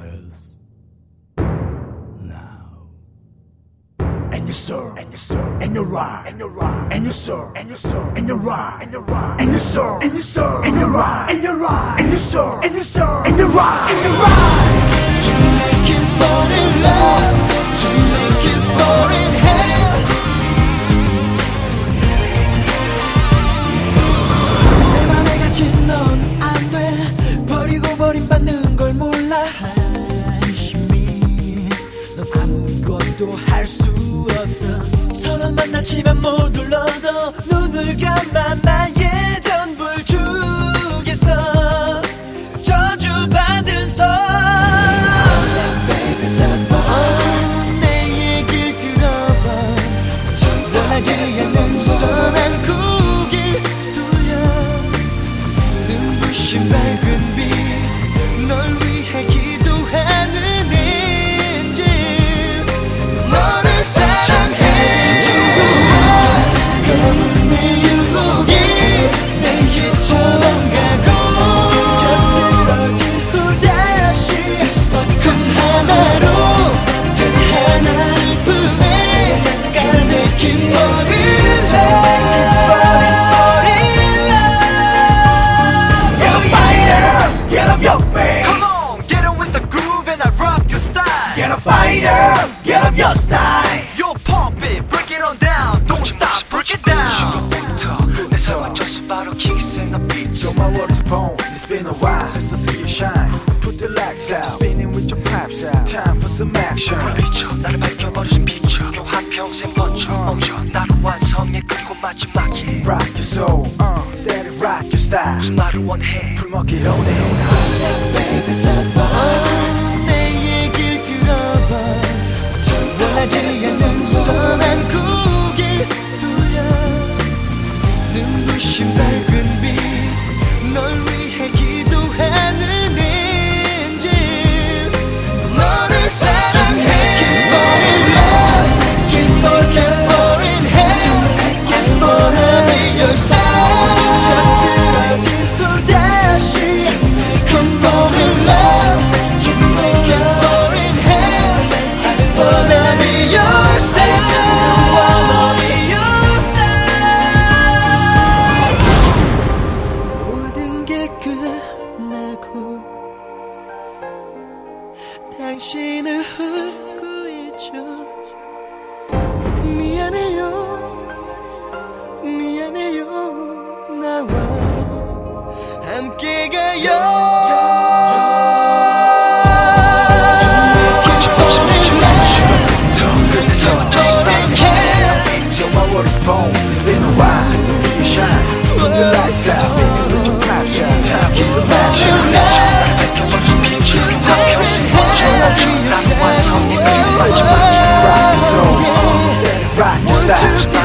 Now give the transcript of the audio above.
colors. Now. And you serve, and you serve, and you ride, and you ride, and you serve, and you serve, and you ride, and you ride, and you serve, and you serve, and you ride, and you ride, and you serve, and you serve, and you ride, and you ride. To make you fall in love. 아무것도 할 수 없어. 서로 만났지만 못 불러도 눈을 감아 나의 your style. Yo, pump it, break it on down. Don't stop, break it down. 내 삶은 저수 바로 킥스의 너 빛 So my world is born, it's been a while since I see you shine. Put the lights out, spinning with your pipes out. Time for some action. 비춰 나를 밝혀버리신 빛이여 교한 평생 번져 멈춰 나를 완성해 그리고 마지막에 Rock your soul, uh, set it, rock your style. 무슨 말을 원해 풀먹기 on it. 내 아침 때 끝나고 당신을 울고 있죠 미안해요 미안해요 나와 함께 가요 it's been a while since I see you shine. Put the lights out, stop.